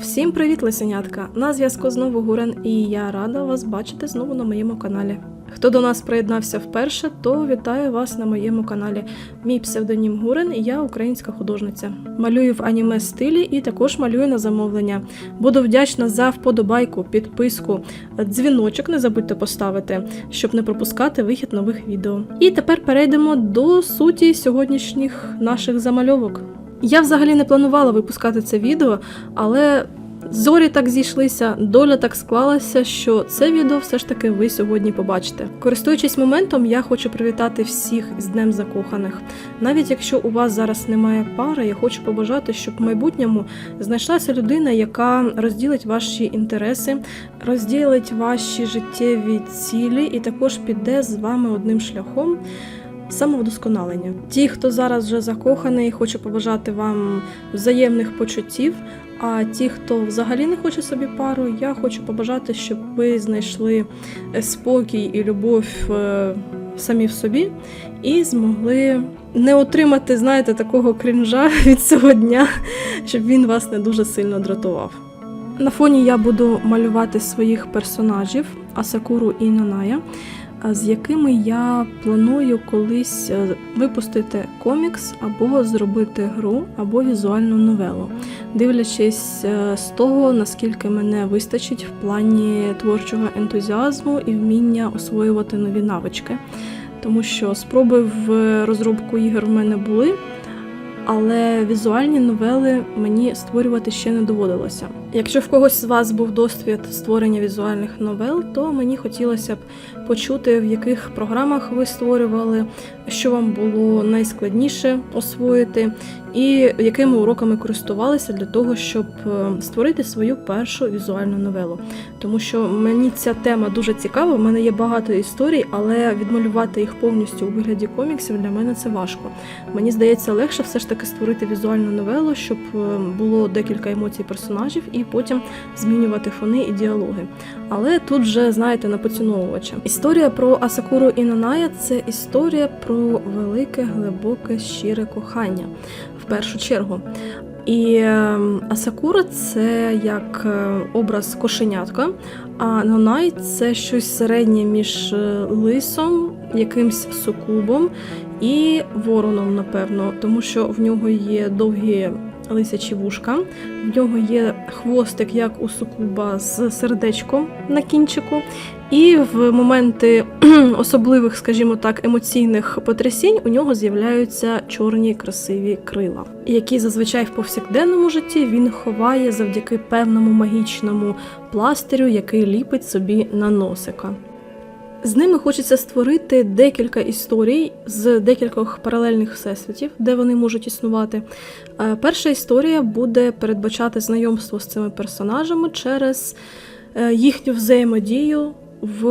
Всім привіт, лисенятка! На зв'язку знову Гурен, і я рада вас бачити знову на моєму каналі. Хто до нас приєднався вперше, то вітаю вас на моєму каналі. Мій псевдонім Гурен, і я українська художниця. Малюю в аніме стилі і також малюю на замовлення. Буду вдячна за вподобайку, підписку, дзвіночок не забудьте поставити, щоб не пропускати вихід нових відео. І тепер перейдемо до суті сьогоднішніх наших замальовок. Я взагалі не планувала випускати це відео, але зорі так зійшлися, доля так склалася, що це відео все ж таки ви сьогодні побачите. Користуючись моментом, я хочу привітати всіх з Днем Закоханих. Навіть якщо у вас зараз немає пари, я хочу побажати, щоб в майбутньому знайшлася людина, яка розділить ваші інтереси, розділить ваші життєві цілі і також піде з вами одним шляхом. Самовдосконалення. Ті, хто зараз вже закоханий, хочу побажати вам взаємних почуттів. А ті, хто взагалі не хоче собі пару, я хочу побажати, щоб ви знайшли е, спокій і любов е, самі в собі і змогли не отримати, знаєте, такого крінжа від цього дня, щоб він вас не дуже сильно дратував. На фоні я буду малювати своїх персонажів Асакуру і Наная з якими я планую колись е, випустити комікс або зробити гру, або візуальну новелу, дивлячись е, з того, наскільки мене вистачить в плані творчого ентузіазму і вміння освоювати нові навички. Тому що спроби в розробку ігор в мене були, але візуальні новели мені створювати ще не доводилося. Якщо в когось з вас був досвід створення візуальних новел, то мені хотілося б почути, в яких програмах ви створювали, що вам було найскладніше освоїти, і якими уроками користувалися для того, щоб е, створити свою першу візуальну новелу. Тому що мені ця тема дуже цікава. в мене є багато історій, але відмалювати їх повністю у вигляді коміксів для мене це важко. Мені здається, легше все ж таки створити візуальну новелу, щоб е, було декілька емоцій персонажів, і потім змінювати фони і діалоги. Але тут вже знаєте на поціновувача. Історія про Асакуру і Наная це історія про велике, глибоке, щире кохання в першу чергу. І е, Асакура це як е, образ кошенятка, а Нанай це щось середнє між е, лисом, якимсь сукубом і вороном, напевно, тому що в нього є довгі лисячі вушка, в нього є хвостик, як у сукуба з сердечком на кінчику. І в моменти особливих, скажімо так, емоційних потрясінь у нього з'являються чорні красиві крила, які зазвичай в повсякденному житті він ховає завдяки певному магічному пластирю, який ліпить собі на носика. З ними хочеться створити декілька історій з декількох паралельних всесвітів, де вони можуть існувати. Е, Перша історія буде передбачати знайомство з цими персонажами через е, їхню взаємодію в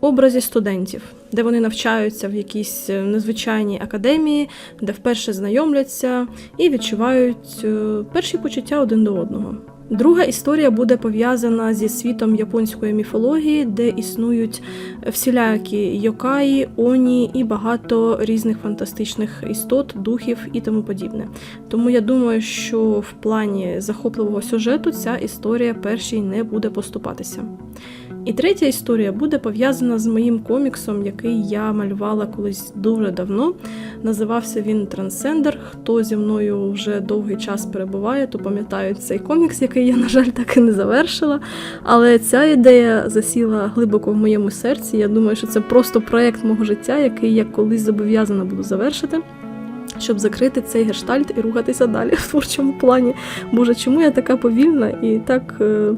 образі студентів, де вони навчаються в якійсь е, незвичайній академії, де вперше знайомляться і відчувають перші почуття один до одного. Друга історія буде пов'язана зі світом японської міфології, де існують всілякі йокаї, оні і багато різних фантастичних істот, духів і тому подібне. Тому я думаю, що в плані захопливого сюжету ця історія першій не буде поступатися. І третя історія буде пов'язана з моїм коміксом, який я малювала колись дуже давно. Називався він Трансцендер. Хто зі мною вже довгий час перебуває, то пам'ятають цей комікс, який я, на жаль, так і не завершила. Але ця ідея засіла глибоко в моєму серці. Я думаю, що це просто проєкт мого життя, який я колись зобов'язана буду завершити. Щоб закрити цей гештальт і рухатися далі в творчому плані. Боже, чому я така повільна і так, е,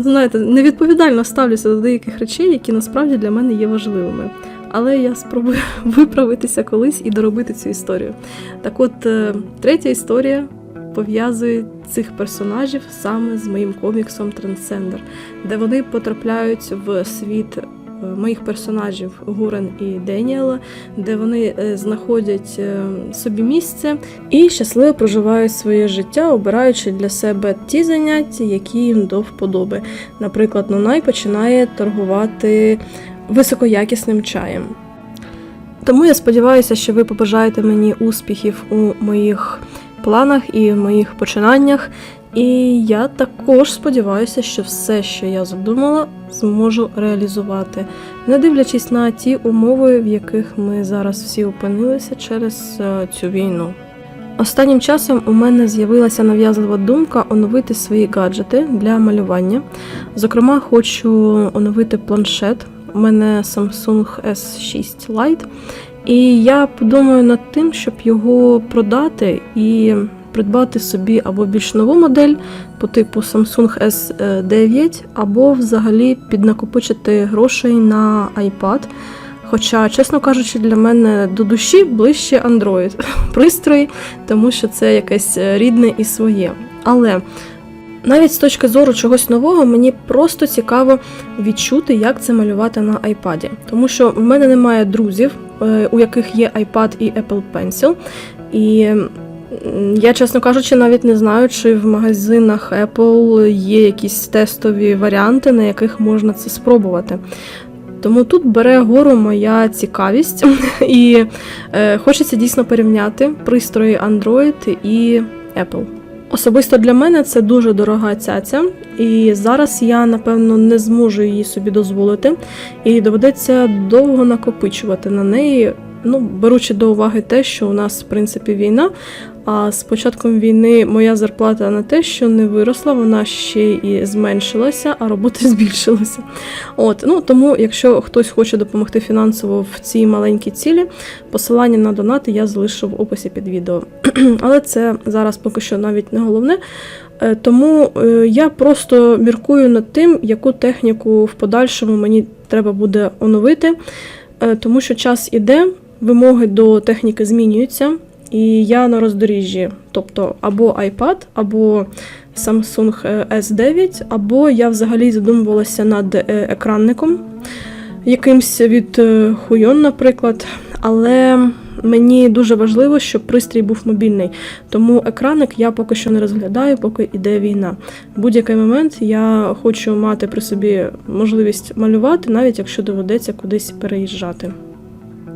знаєте, невідповідально ставлюся до деяких речей, які насправді для мене є важливими. Але я спробую виправитися колись і доробити цю історію. Так от, е, третя історія пов'язує цих персонажів саме з моїм коміксом Трансцендер, де вони потрапляють в світ моїх персонажів Гурен і Деніела, де вони е, знаходять е, собі місце і щасливо проживають своє життя, обираючи для себе ті заняття, які їм до вподоби. Наприклад, Нонай починає торгувати високоякісним чаєм. Тому я сподіваюся, що ви побажаєте мені успіхів у моїх планах і в моїх починаннях. І я також сподіваюся, що все, що я задумала, зможу реалізувати, не дивлячись на ті умови, в яких ми зараз всі опинилися через е, цю війну. Останнім часом у мене з'явилася нав'язлива думка оновити свої гаджети для малювання. Зокрема, хочу оновити планшет. У мене Samsung S6 Lite. І я подумаю над тим, щоб його продати і придбати собі або більш нову модель по типу Samsung S9, або взагалі піднакопичити грошей на iPad. Хоча, чесно кажучи, для мене до душі ближче Android пристрої, тому що це якесь рідне і своє. Але навіть з точки зору чогось нового, мені просто цікаво відчути, як це малювати на iPad. Тому що в мене немає друзів, е, у яких є iPad і Apple Pencil. І я, чесно кажучи, навіть не знаю, чи в магазинах Apple є якісь тестові варіанти, на яких можна це спробувати. Тому тут бере гору моя цікавість, і е, хочеться дійсно порівняти пристрої Android і Apple. Особисто для мене це дуже дорога цяця, і зараз я напевно не зможу її собі дозволити, і доведеться довго накопичувати на неї. Ну, беручи до уваги те, що у нас в принципі війна. А з початком війни моя зарплата не те, що не виросла, вона ще і зменшилася, а роботи збільшилася. От ну тому, якщо хтось хоче допомогти фінансово в цій маленькій цілі, посилання на донати я залишу в описі під відео. Але це зараз поки що навіть не головне. Е, Тому е, я просто міркую над тим, яку техніку в подальшому мені треба буде оновити, Е, тому що час іде, вимоги до техніки змінюються, і я на роздоріжжі, тобто або iPad, або Samsung е, S9, або я взагалі задумувалася над е, екранником якимсь від е, Huion, наприклад. Але мені дуже важливо, щоб пристрій був мобільний. Тому екранник я поки що не розглядаю, поки йде війна. Будь-який момент я хочу мати при собі можливість малювати, навіть якщо доведеться кудись переїжджати.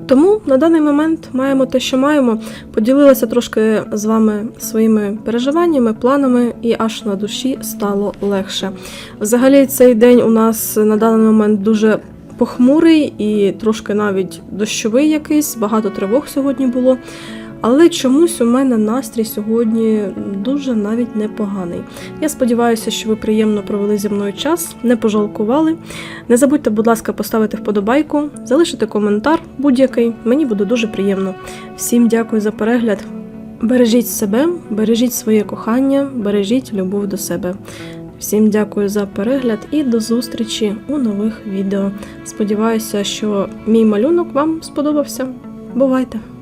Тому на даний момент маємо те, що маємо. Поділилася трошки з вами своїми переживаннями, планами, і аж на душі стало легше. Взагалі, цей день у нас на даний момент дуже похмурий і трошки навіть дощовий якийсь, багато тривог сьогодні було. Але чомусь у мене настрій сьогодні дуже навіть непоганий. Я сподіваюся, що ви приємно провели зі мною час, не пожалкували. Не забудьте, будь ласка, поставити вподобайку, залишити коментар будь-який. Мені буде дуже приємно. Всім дякую за перегляд. Бережіть себе, бережіть своє кохання, бережіть любов до себе. Всім дякую за перегляд і до зустрічі у нових відео. Сподіваюся, що мій малюнок вам сподобався. Бувайте!